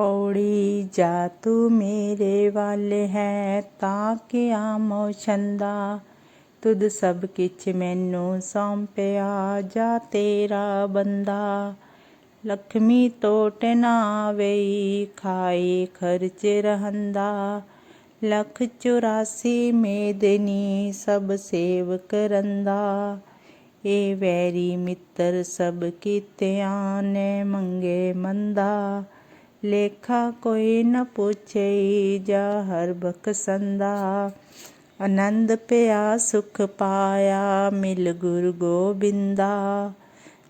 ਪੌੜੀ ਜਾ ਤੂੰ ਮੇਰੇ ਵੱਲ ਹੈ ਤਾਂ ਕਿ ਆਮੋ ਛੰਦਾ ਤੁਧ ਸਭ ਕਿਛ ਮੈਨੂੰ ਸੌਂਪਿਆ ਜਾ ਤੇਰਾ ਬੰਦਾ। ਲਖਮੀ ਟੋਟ ਨਾ ਵਈ ਖਾਏ ਖਰਚ ਰਹੰਦਾ। ਲਖ 84 ਮੇਦਨੀ ਸਭ ਸੇਵ ਕਰੰਦਾ ਏ ਵੈਰੀ ਮਿੱਤਰ ਸਭ ਕੀਤਿਆਂ ਨੇ ਮੰਗੇ ਮੰਦਾ। ਲੇਖਾ ਕੋਈ ਨ ਪੁੱਛਈ ਜਾ ਹਰ ਬਖਸੰਦਾ। ਆਨੰਦ ਪਿਆ, ਸੁਖ ਪਾਇਆ, ਮਿਲ ਗੁਰ ਗੋਬਿੰਦਾ।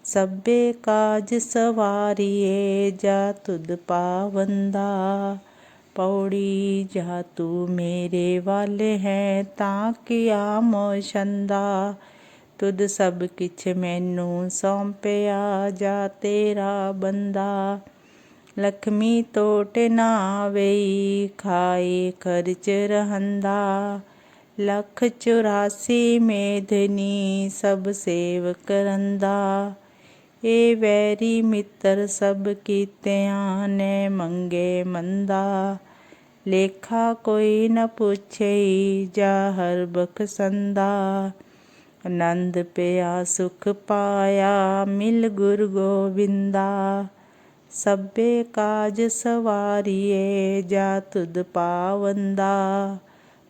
ਸਭੇ ਕਾਜ ਸਵਾਰੀਏ, ਜਾ ਤੁਧ ਪਾਵੰਦਾ। ਪੌੜੀ, ਜਾ ਤੂੰ ਮੇਰੇ ਵਾਲੇ ਹੈ, ਤਾਂ ਕਿ ਆਮੋ ਛੰਦਾ ਤੁਧ ਸਭ ਕਿਛ ਮੈਨੂੰ ਸੌਂਪਿਆ, ਜਾ ਤੇਰਾ ਬੰਦਾ। ਲਖਮੀ ਟੋਟ ਨਾ ਵੇਈ, ਖਾਏ ਖਰਚ ਰਹੰਦਾ। ਲਖ 84 ਮੇਦਨੀ ਸਭ ਸੇਵ ਕਰੰਦਾ। ਏ ਵੈਰੀ ਮਿੱਤਰ ਸਭ ਕੀਤਿਆਂ ਨੇ ਮੰਗੇ ਮੰਦਾ। ਲੇਖਾ ਕੋਈ ਨ ਪੁੱਛੇ ਜਾ ਹਰ ਬਖਸੰਦਾ। ਆਨੰਦ ਪਿਆ, ਸੁਖ ਪਾਇਆ, ਮਿਲ ਗੁਰ ਗੋਬਿੰਦਾ ਸਭੇ ਕਾਜ ਸਵਾਰੀਏ ਜਾ ਤੁਧ ਪਾਵੰਦਾ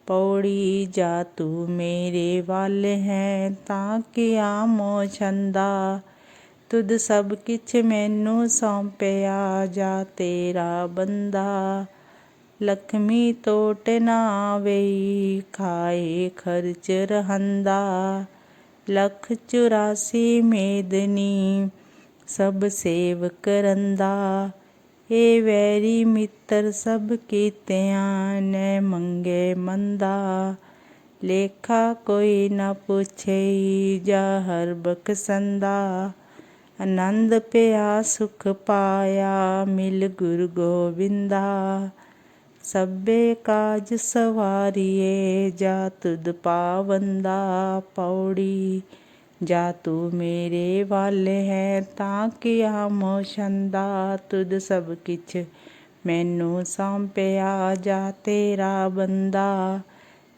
ਪੌੜੀ ਜਾ ਤੂੰ ਮੇਰੇ ਵੱਲ ਹੈ ਤਾਂ ਕਿ ਆਮੋ ਛੰਦਾ ਤੁਧ ਸਭ ਕਿਛ ਮੈਨੂੰ ਸੌਂਪਿਆ ਜਾ ਤੇਰਾ ਬੰਦਾ। ਲਖਮੀ ਟੋਟ ਨਾ ਵੇਈ, ਖਾਏ ਖਰਚ ਰਹੰਦਾ। ਲਖ 84 ਮੇਦਨੀ ਸਭ ਸੇਵ ਕਰੰਦਾ। ਏ ਵੈਰੀ ਮਿੱਤਰ ਸਭ ਕੀਤਿਆਂ ਨੇ ਮੰਗੇ ਮੰਦਾ। ਲੇਖਾ ਕੋਈ ਨਾ ਪੁੱਛੇ ਜਾ ਹਰ ਬਖਸੰਦਾ। ਆਨੰਦ ਪਿਆ, ਸੁਖ ਪਾਇਆ, ਮਿਲ ਗੁਰ ਗੋਬਿੰਦਾ ਸਭੇ ਕਾਜ ਸਵਾਰੀਏ, ਜਾ ਤੁਧ ਪਾਵੰਦਾ, ਪੌੜੀ ਜਾ ਤੂੰ ਮੇਰੇ ਵੱਲ ਹੈ ਤਾਂ ਕਿ ਆਮੋ ਛੰਦਾ ਤੁਧ ਸਭ ਕਿਛ ਮੈਨੂੰ ਸੌਂਪਿਆ ਜਾ ਤੇਰਾ ਬੰਦਾ।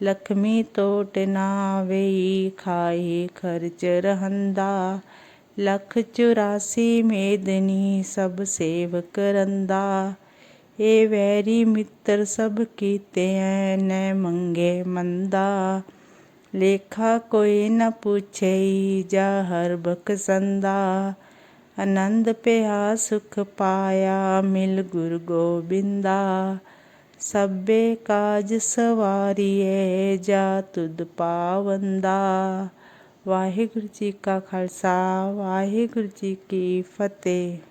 ਲਖਮੀ ਤੋਟ ਨਾ ਵੇਈ, ਖਾਏ ਖਰਚ ਰਹੰਦਾ। ਲਖ 84 ਮੇਦਨੀ ਸਭ ਸੇਵ ਕਰੰਦਾ ਏ ਵੈਰੀ ਮਿੱਤਰ ਸਭ ਕੀਤਿਆਂ ਨੇ ਮੰਗੇ ਮੰਦਾ। ਲੇਖਾ ਕੋਈ ਨ ਪੁੱਛਈ ਜਾ ਹਰ ਬਖਸੰਦਾ। ਆਨੰਦ ਪਿਆ, ਸੁਖ ਪਾਇਆ, ਮਿਲ ਗੁਰ ਗੋਬਿੰਦਾ। ਸਭੇ ਕਾਜ ਸਵਾਰੀਏ ਜਾ ਤੁਧ ਪਾਵੰਦਾ। ਵਾਹਿਗੁਰੂ ਜੀ ਕਾ ਖਾਲਸਾ, ਵਾਹਿਗੁਰੂ ਜੀ ਕੀ ਫਤਿਹ।